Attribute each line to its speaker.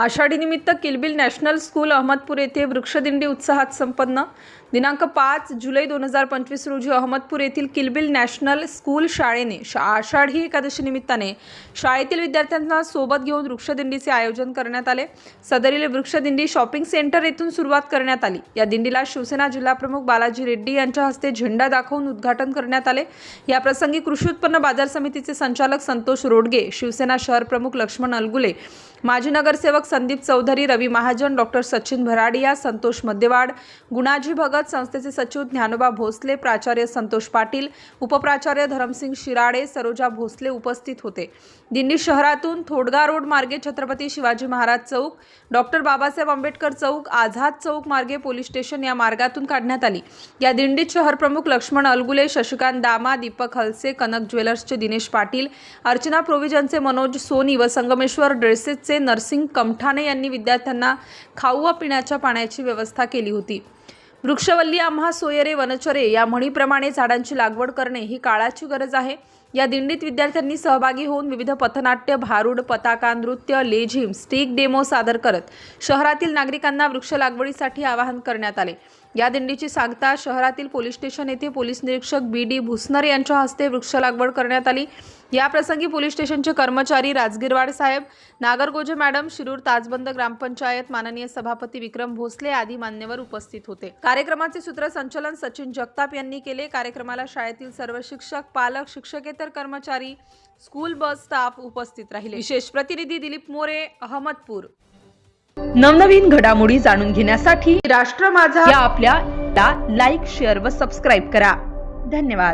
Speaker 1: आषाढीनिमित्त Kilbil national school Ahmadpur येथे वृक्षदिंडी उत्साहात संपन्न. दिनांक पाच जुलै दोन हजार पंचवीस रोजी अहमदपूर येथील किलबिल नॅशनल स्कूल शाळेने शा आषाढी एकादशी निमित्ताने शाळेतील विद्यार्थ्यांना सोबत घेऊन वृक्षदिंडीचे आयोजन करण्यात आले. सदरील वृक्षदिंडी शॉपिंग सेंटर येथून सुरुवात करण्यात आली. या दिंडीला शिवसेना जिल्हाप्रमुख बालाजी रेड्डी यांच्या हस्ते झेंडा दाखवून उद्घाटन करण्यात आले. या प्रसंगी कृषी उत्पन्न बाजार समितीचे संचालक संतोष रोडगे शिवसेना शहर प्रमुख लक्ष्मण अलगुले माजी नगरसेवक संदीप चौधरी रवी महाजन डॉक्टर सचिन भराडिया संतोष मध्यवाड गुणाजी भगत संस्थेचे सचिव ज्ञानोबा भोसले प्राचार्य संतोष पाटील उपप्राचार्य धरमसिंग शिराडे सरोजा भोसले उपस्थित होते. दिंडी शहरातून थोडगा रोड मार्गे छत्रपती शिवाजी महाराज चौक डॉक्टर बाबासाहेब आंबेडकर चौक आझाद चौक मार्गे पोलीस स्टेशन या मार्गातून काढण्यात आली. या दिंडीत शहर प्रमुख लक्ष्मण अलगुले शशिकांत दामा दीपक हलसे कनक ज्वेलर्सचे दिनेश पाटील अर्चना प्रोव्हिजनचे मनोज सोनी व संगमेश्वर ड्रेसेसचे नरसिंग कमठाणे यांनी विद्यार्थ्यांना खाऊ व पिण्याच्या पाण्याची व्यवस्था केली होती. वृक्षवल्ली आम्हा सोयरे वनचरे या म्हणीप्रमाणे झाडांची लागवड करणे ही काळाची गरज आहे. या दिंडीत विद्यार्थ्यांनी सहभागी होऊन विविध पथनाट्य भारूड पताका नृत्य लेझिम स्टिक डेमो सादर करत शहरातील नागरिकांना वृक्ष लागवडीसाठी आवाहन करण्यात आले. या दिंडीची सांगता शहरातील पोलीस स्टेशन येथे पोलीस निरीक्षक बी डी भुसनर यांच्या हस्ते वृक्ष लागवड करण्यात आली. याप्रसंगी पोलीस स्टेशनचे कर्मचारी राजगिरवाड साहेब नागरगोजे मॅडम शिरूर ताजबंद ग्रामपंचायत माननीय सभापती विक्रम भोसले आदी मान्यवर उपस्थित होते. कार्यक्रमाचे सूत्रसंचलन सचिन जगताप यांनी केले. कार्यक्रमाला शाळेतील सर्व शिक्षक पालक शिक्षकेतर कर्मचारी स्कूल बस स्टाफ उपस्थित राहिले. विशेष प्रतिनिधी दिलीप मोरे अहमदपूर.
Speaker 2: नवनवीन घडामोडी जाणून घेण्यासाठी
Speaker 1: राष्ट्र माझा.
Speaker 2: या आपल्या लाईक शेअर व सबस्क्राईब करा. धन्यवाद.